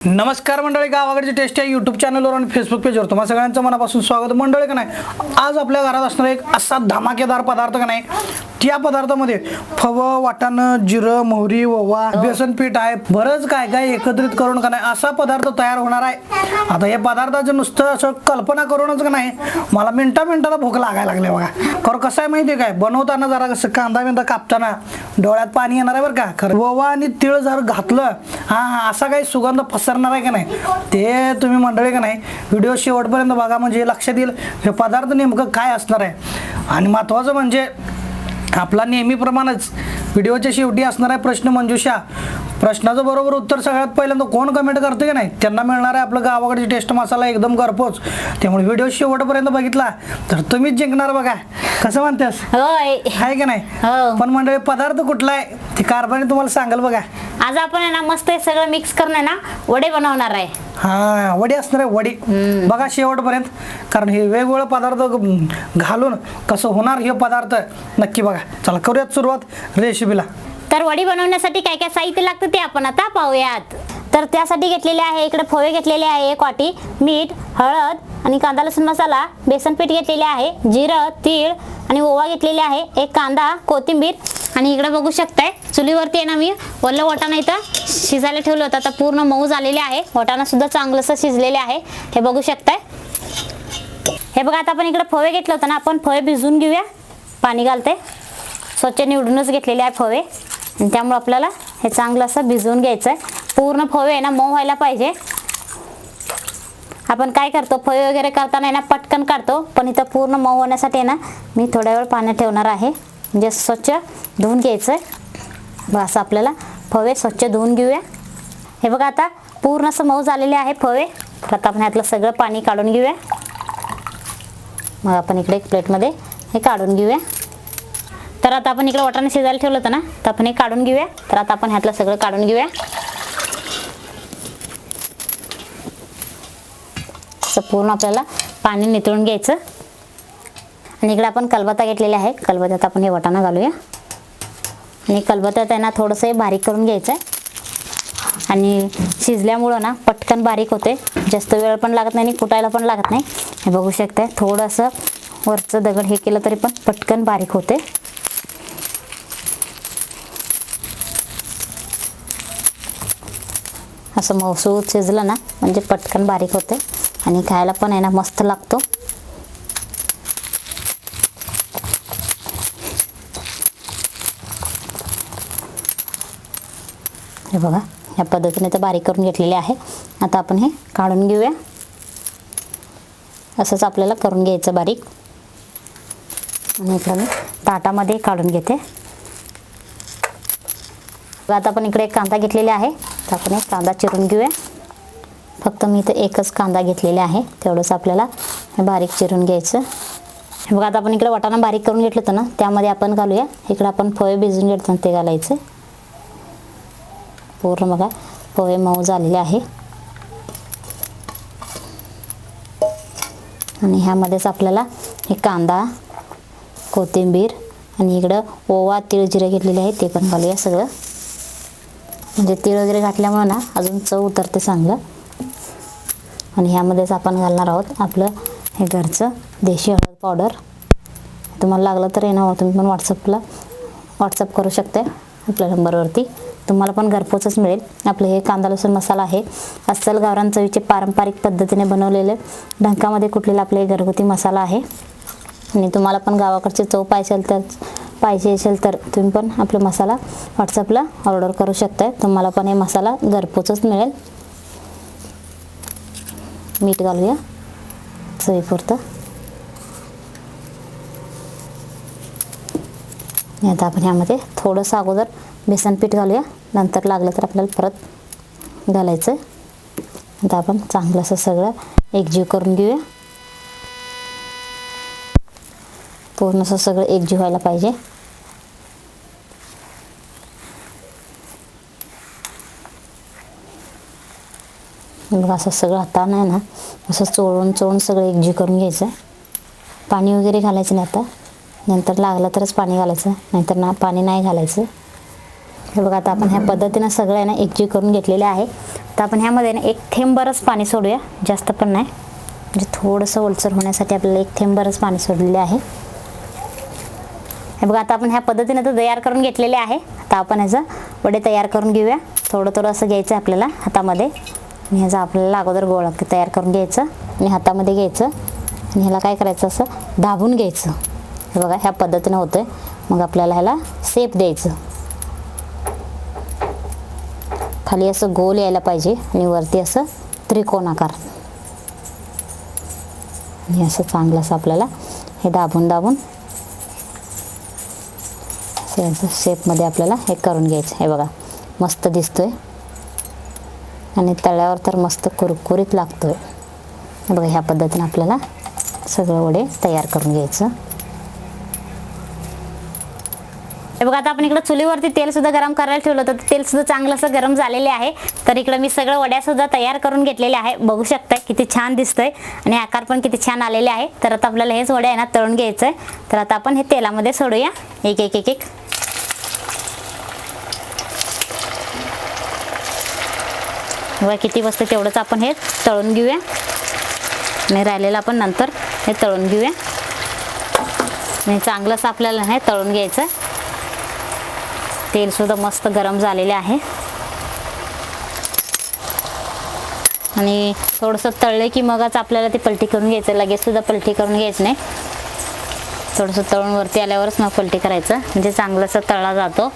नमस्कार मंडळी गावाकडची टेस्ट या यूट्यूब चॅनलवर आणि फेसबुक पेजवर तुम्हाला सगळ्यांचं मनापासून स्वागत. मंडळी का नाही आज आपल्या घरात असणारा एक असा धमाकेदार पदार्थ का नाही त्या पदार्थामध्ये फवं वाटाणं जिरं मोहरी ओवा बेसन पीठ आहे. बरंच काय काय एकत्रित करून का नाही असा पदार्थ तयार होणार आहे. आता या पदार्थाचं नुसतं असं कल्पना करूनच का नाही मला मिनटा मिनटाला भूक लागायला लागले बघा. खरं कसं आहे माहिती आहे काय बनवताना जरा कसं कांदा बिंदा कापताना डोळ्यात पाणी येणार आहे बरं का. खरं ओवा आणि तिळ जर घातलं हा हा असा काही सुगंध पसरणार आहे का नाही ते तुम्ही मंडळी का नाही व्हिडिओ शेवटपर्यंत बघा. म्हणजे लक्षात येईल हे पदार्थ नेमकं काय असणार आहे. आणि महत्त्वाचं म्हणजे आपला नेहमीप्रमाणेच. व्हिडिओच्या शेवटी असणार आहे प्रश्न मंजुषा. प्रश्नाचं बरोबर उत्तर सगळ्यात पहिल्यांदा कोण कमेंट करते की नाही? त्यांना मिळणार आहे आपलं गावाकडची टेस्ट मसाला एकदम घरपोच. त्यामुळे व्हिडिओ शेवटपर्यंत बघितला तर तुम्हीच जिंकणार बघा. कसं म्हणतेस? होय. आहे की नाही? हो. पण मंडळी पदार्थ कुठला आहे? ते कारभारी तुम्हाला सांगाल बघा. आज आपण आहे ना मस्त हे सगळं मिक्स करून आहे ना वडे बनवणार आहे. हा वडी असणार आहे वडी. बघा शेवटपर्यंत कारण हे वेगवेगळे पदार्थ घालून कसं होणार हे पदार्थ नक्की बघा. चला करूयात सुरुवात रेसिपीला तर वडी बनवण्यासाठी काय काय साहित्य लागतं ते आपण आता पाहूयात. तर त्यासाठी घेतलेले आहे इकडे फोवे घेतलेले आहे एक वाटी मीठ हळद आणि कांदा लसूण मसाला बेसन पीठ घेतलेले आहे जिरं तीळ आणि ओवा घेतलेले आहे एक कांदा कोथिंबीर आणि इकडे बघू शकताय चुलीवरती आहे ना मी वल्ल वाटाणा इथं शिजायला ठेवलं होतं. आता पूर्ण मऊ झालेले आहे वाटाणा सुद्धा चांगलंसं शिजलेले आहे. हे बघू शकताय. हे बघा आता आपण इकडे फवे घेतलं होतं ना आपण फवे भिजवून घेऊया. पाणी घालते. स्वच्छ निवडूनच घेतलेले आहे फवे त्यामुळे आपल्याला हे चांगलं असं भिजवून घ्यायचं आहे पूर्ण फवे आहे ना मऊ व्हायला पाहिजे. आपण काय करतो फवे वगैरे करताना आहे ना पटकन काढतो. पण इथं पूर्ण मऊ होण्यासाठी आहे ना मी थोड्या वेळ पाण्यात ठेवणार आहे. म्हणजे स्वच्छ धुवून घ्यायचं आहे बस आपल्याला फवे स्वच्छ धुवून घेऊया. हे बघा आता पूर्ण असं मऊ झालेले आहे फवे. तर आता आपण ह्यातलं सगळं पाणी काढून घेऊया. मग आपण इकडे एक प्लेटमध्ये हे काढून घेऊया. तर आता आपण इकडे वाटाणे शिजायला ठेवलं होतं ना तर आपण हे काढून घेऊया. तर आता आपण ह्यातलं सगळं काढून घेऊया. असं पूर्ण आपल्याला पाणी नितळून घ्यायचं. आणि इकडे आपण कलबत्ता घेतलेला आहे. कलबत्त्यात आपण हे वाटाणा घालूया. आणि कलबत्त्यात आहे ना थोडंसं हे बारीक करून घ्यायचं आहे आणि शिजल्यामुळं ना पटकन बारीक होते जास्त वेळ पण लागत नाही आणि कुटायला पण लागत नाही. हे बघू शकते थोडंसं वरचं दगड हे केलं तरी पण पटकन बारीक होते असं मौसूद शिजलं ना म्हणजे पटकन बारीक होते आणि खायला पण आहे ना मस्त लागतो. हे बघा ह्या पद्धतीने तर बारीक करून घेतलेले आहे. आता आपण हे काढून घेऊया. असंच आपल्याला करून घ्यायचं बारीक. आणि इकडं मी ताटामध्ये काढून घेते. आता आपण इकडे एक कांदा घेतलेला आहे. तर आपण एक कांदा चिरून घेऊया. फक्त मी इथं एकच कांदा घेतलेला आहे तेवढंच आपल्याला बारीक चिरून घ्यायचं. हे बघा आता आपण इकडे वाटाणा बारीक करून घेतलं होतं ना त्यामध्ये आपण घालूया. इकडे आपण पोहे भिजून घेतलं ते घालायचं. पूर्ण बघा पोहे मऊ झालेले आहे. आणि ह्यामध्येच आपल्याला हे कांदा कोथिंबीर आणि इकडं ओवा तीळ जिरं घेतलेले आहे ते पण घालूया सगळं. म्हणजे तीळ वगैरे घातल्यामुळं ना अजून चव उतरते चांगलं. आणि ह्यामध्येच आपण घालणार आहोत आपलं हे घरचं देशी हळद पावडर. तुम्हाला लागलं तर येणार ना तुम्ही पण व्हॉट्सअपला व्हॉट्सअप करू शकता आपल्या नंबरवरती. तुम्हाला पण घरपोचच मिळेल. आपलं हे कांदा लसूण मसाला आहे. अस्सल गावरान चवीचे पारंपरिक पद्धतीने बनवलेले ढंकामध्ये कुठलेला आपले घरगुती मसाला आहे. आणि तुम्हाला पण गावाकडची चव पाहिजे तर पाहिजे असेल तर तुम्ही पण आपला मसाला व्हॉट्सअपला ऑर्डर करू शकताय. तुम्हाला पण हे मसाला घरपोचच मिळेल. मीठ घालूया. चवीपुरतं. आता आपण ह्यामध्ये थोडंसं अगोदर बेसन पीठ घालूया. नंतर लागलं तर आपल्याला परत घालायचं आता आपण चांगलं असं सगळं एकजीव करून घेऊया. पूर्ण असं सगळं एकजीव व्हायला पाहिजे. बघा असं सगळं हातानं आहे ना असं चोळून चोळून सगळं एकजीव करून घ्यायचं. पाणी वगैरे घालायचं नाही आता. नंतर लागलं तरच पाणी घालायचं नाहीतर ना पाणी नाही घालायचं. हे बघा आता आपण ह्या पद्धतीनं सगळं आहे ना एकजीव करून घेतलेले आहे. तर आपण ह्यामध्ये ना एक थेंब बरंच पाणी सोडूया जास्त पण नाही. म्हणजे थोडंसं ओलसर होण्यासाठी आपल्याला एक थेंबरच पाणी सोडलेले आहे. हे बघा आता आपण ह्या पद्धतीने तर तयार करून घेतलेले आहे. आता आपण ह्याचं वडे तयार करून घेऊया. थोडं थोडं असं घ्यायचं आहे आपल्याला हातामध्ये. आणि ह्याचा आपल्याला अगोदर गोळा तयार करून घ्यायचं आणि हातामध्ये घ्यायचं आणि ह्याला काय करायचं असं दाबून घ्यायचं. हे बघा ह्या पद्धतीनं होतं मग आपल्याला ह्याला सेप द्यायचं. खाली असं गोल यायला पाहिजे आणि वरती असं त्रिकोणाकार. आणि असं चांगलं असं आपल्याला हे दाबून दाबून असं शेपमध्ये आपल्याला हे करून घ्यायचं. हे बघा मस्त दिसतोय. आणि तळ्यावर तर मस्त कुरकुरीत लागतो आहे बघा ह्या पद्धतीने आपल्याला सगळं वडे तयार करून घ्यायचं. हे बघा आता आपण इकडं चुलीवरती तेल सुद्धा गरम करायला ठेवलं होतं. तेल सुद्धा चांगलं असं गरम झालेले आहे. तर इकडं मी सगळं वड्या सुद्धा तयार करून घेतलेले आहे. बघू शकताय किती छान दिसतंय आणि आकार पण किती छान आलेले आहे. तर आता आपल्याला हेच वड्या आहे ना तळून घ्यायचं आहे तर आता आपण हे तेलामध्ये सोडूया. एक एक एक एक. बघा किती बसते तेवढंच आपण हे तळून घेऊया. आणि राहिलेलं आपण नंतर हे तळून घेऊया. आणि चांगलंच आपल्याला हे तळून घ्यायचं. तेलसुद्धा मस्त गरम झालेले आहे. आणि थोडंसं तळले की मगच आपल्याला ते पलटी करून घ्यायचं. लगेचसुद्धा पलटी करून घ्यायचं नाही. थोडंसं तळून वरती आल्यावरच मग पलटी करायचं. म्हणजे चांगलंसं तळला जातो.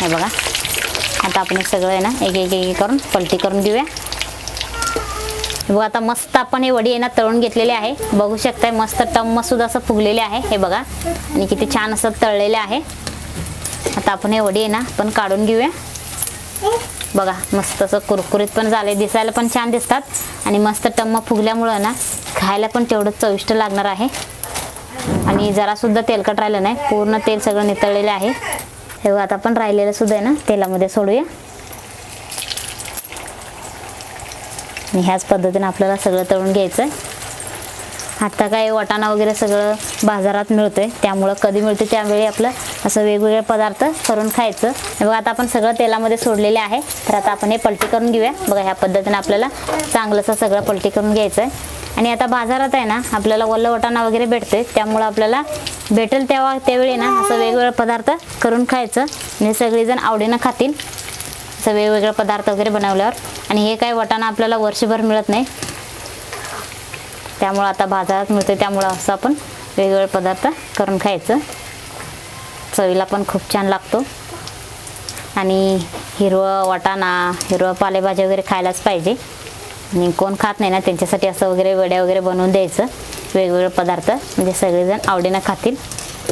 हे बघा. आता आपण हे सगळं आहे ना एक एक एक करून पलटी करून घेऊया. बघा आता मस्त आपण हे वडी आहे ना तळून घेतलेले आहे. बघू शकताय मस्त टम्म सुद्धा असं फुगलेले आहे हे बघा. आणि किती छान असं तळलेले आहे. आता आपण हे वडी आहे ना पण काढून घेऊया. बघा मस्त असं कुरकुरीत पण झाले दिसायला पण छान दिसतात. आणि मस्त टम्म फुगल्यामुळं ना खायला पण तेवढं चविष्ट लागणार आहे. आणि जरासुद्धा तेलकट राहिलं नाही पूर्ण तेल सगळं नितळलेलं आहे. हे आता आपण राहिलेलं सुद्धा आहे ना तेलामध्ये सोडूया. आणि ह्याच पद्धतीने आपल्याला सगळं तळून घ्यायचं आहे आत्ता काय वाटाणा वगैरे सगळं बाजारात मिळतंय त्यामुळं कधी मिळते त्यावेळी आपलं असं वेगवेगळे पदार्थ करून खायचं. बघा आता आपण सगळं तेलामध्ये सोडलेले आहे तर आता आपण हे पलटी करून घेऊया. बघा ह्या पद्धतीने आपल्याला चांगलंसं सगळं पलटी करून घ्यायचं आहे आणि आता बाजारात आहे ना आपल्याला वल्ल वटाणा वगैरे भेटतोय त्यामुळं आपल्याला भेटेल तेव्हा त्यावेळी ना असं वेगवेगळे पदार्थ करून खायचं. आणि सगळेजण आवडीनं खातील. असं वेगवेगळे पदार्थ वगैरे बनवल्यावर. आणि हे काय वटाणा आपल्याला वर्षभर मिळत नाही. त्यामुळं आता बाजारात मिळते त्यामुळं असं आपण वेगवेगळे पदार्थ करून खायचं. चवीला पण खूप छान लागतो. आणि हिरवं वाटाणा हिरवं पालेभाज्या वगैरे खायलाच पाहिजे. आणि कोण खात नाही ना त्यांच्यासाठी असं वगैरे वड्या वगैरे बनवून द्यायचं. वेगवेगळे पदार्थ. म्हणजे सगळेजण आवडीनं खातील.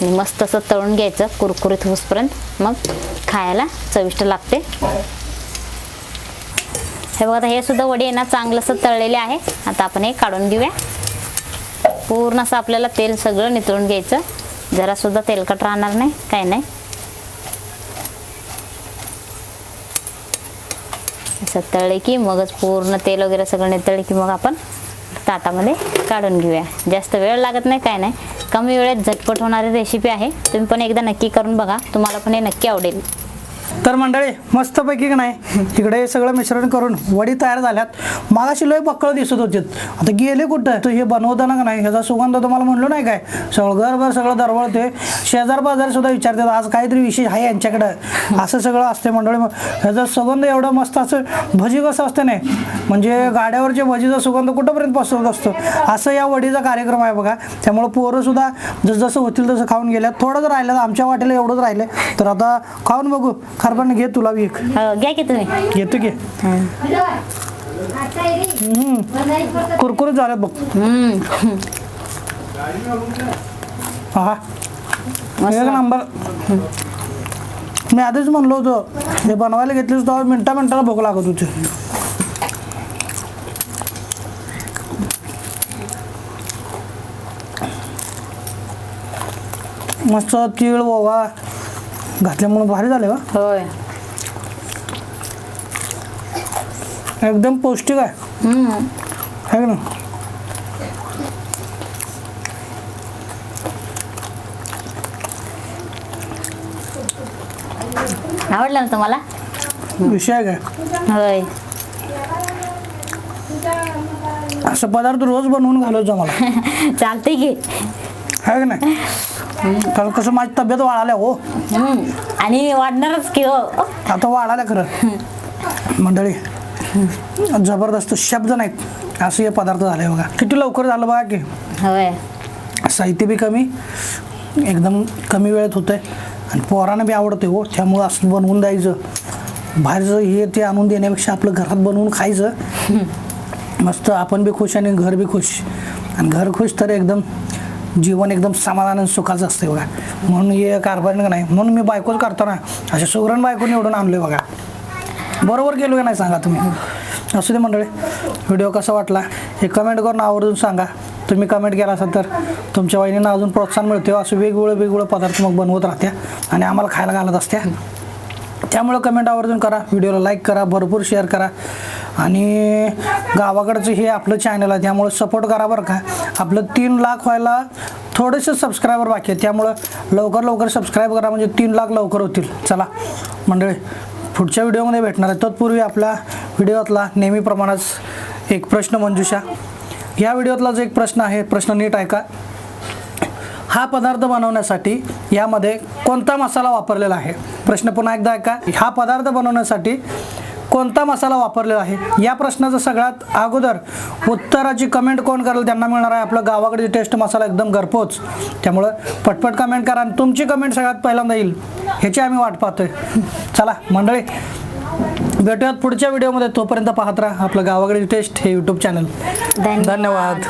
आणि मस्त असं तळून घ्यायचं कुरकुरीत होसपर्यंत मग खायला चविष्ट लागते. हे बघा हे सुद्धा वडी आहे ना चांगलं असं तळलेले आहे. आता आपण हे काढून घेऊया. पूर्ण असं आपल्याला तेल सगळं नितळून घ्यायचं. जरा सुद्धा तेलकट राहणार नाही काय नाही. असं तळले की मगच पूर्ण तेल वगैरे सगळं नितळले की मग आपण ताटामध्ये काढून घेऊया. जास्त वेळ लागत नाही काय नाही. कमी वेळेत झटपट होणारी रेसिपी आहे. तुम्ही पण एकदा नक्की करून बघा. तुम्हाला पण हे नक्की आवडेल. तर मंडळी मस्तपैकी की नाही तिकडे हे सगळं मिश्रण करून वडी तयार झाल्यात. मागाशी लय बक्कळ दिसत होते आता गेले कुठं? तू हे बनवताना का नाही ह्याचा सुगंध तुम्हाला म्हणलो नाही काय? सगळं घरभर सगळं दरवळते शेजार बाजार सुद्धा विचारतात आज काहीतरी विशेष आहे यांच्याकडं? असं सगळं असते मंडळी. ह्याचा सुगंध एवढं मस्त असं भजी कसं असतं नाही? म्हणजे गाड्यावरच्या भजीचा सुगंध कुठंपर्यंत पसरत असतो? असं या वडीचा कार्यक्रम आहे बघा. त्यामुळं पोरंसुद्धा जसं होतील तसं खाऊन गेल्या थोडं जर राहिलं तर आमच्या वाटेला एवढंच राहिलं. तर आता खाऊन बघू. खरपण घे तुला बी एक. हो, घ्या की तुम्ही. घेतो की. कुरकुरीत झाल्यात बघ. हम्म. हा एक नंबर. मी आधीच म्हणलो होतो हे बनवायला घेतलीस तेव्हा मिनटा मिनटाला भूक लागत होती. मस्त तीळ ओवा घातल्यामुळे भारी झाले का होय. एकदम पौष्टिक आहे. हम्म. है ना आवडलं ना तुम्हाला? विषय काय? होय. असं पदार्थ रोज बनवून घालत जा मला चालतंय की. का नाही? कारण कसं माझी तब्येत वाढाल्या हो. आणि वाढणारच की हो. आता वाढाल्या खरं. मंडळी जबरदस्त शब्द नाहीत. असं हे पदार्थ झाले बघा. किती लवकर झालं बघा की. होय. साहित्य बी कमी एकदम कमी वेळेत होतंय. आणि पोरांना बी आवडते हो. त्यामुळं असं बनवून द्यायचं. बाहेरचं हे ते आणून देण्यापेक्षा आपलं घरात बनवून खायचं. मस्त आपण बी खुश आणि घर बी खुश. आणि घर खुश तर एकदम जीवन एकदम समाधान आणि सुखाचं असतं बघा. म्हणून हे कारभार नाही. म्हणून मी बायकोच करताना अशा सुगरण बायको निवडून आणले बघा. बरोबर गेलो का नाही सांगा तुम्ही? असू दे मंडळी. व्हिडिओ कसा वाटला? हे कमेंट करून आवर्जून सांगा. तुम्ही कमेंट केला असाल तर तुमच्या वहिनींना अजून प्रोत्साहन मिळते असं वेगवेगळे वेगवेगळे पदार्थ मग बनवत राहत्या आणि आम्हाला खायला घालत असत्या. त्यामुळं कमेंट आवर्जून करा. व्हिडिओला लाईक करा. भरपूर शेअर करा. आणि गावाकडचं हे आपलं चॅनल आहे त्यामुळं सपोर्ट करा बरं का. आपलं तीन लाख व्हायला थोडेसे सबस्क्रायबर बाकी आहेत त्यामुळं लवकर लवकर सबस्क्राईब करा म्हणजे तीन लाख लवकर होतील. चला मंडळी पुढच्या व्हिडिओमध्ये भेटणार आहे. तत्पूर्वी आपल्या व्हिडिओतला नेहमीप्रमाणेच एक प्रश्न मंजुषा. या व्हिडिओतला जो एक प्रश्न आहे प्रश्न नीट ऐका. हा पदार्थ बनवण्यासाठी यामध्ये कोणता मसाला वापरलेला आहे? प्रश्न पुन्हा एकदा ऐका. हा पदार्थ बनवण्यासाठी कोणता मसाला वापरलेला आहे? या प्रश्नाचं सगळ्यात अगोदर उत्तराची कमेंट कोण करेल? त्यांना मिळणार आहे आपलं गावाकडे टेस्ट मसाला एकदम घरपोच. त्यामुळं पटपट कमेंट करा आणि तुमची कमेंट सगळ्यात पहिल्यांदा येईल. ह्याची आम्ही वाट पाहतोय. चला मंडळी भेटूयात पुढच्या व्हिडिओमध्ये तोपर्यंत पाहत राहा आपलं गावाकडे टेस्ट हे यूट्यूब चॅनल धन्यवाद. धन्यवाद.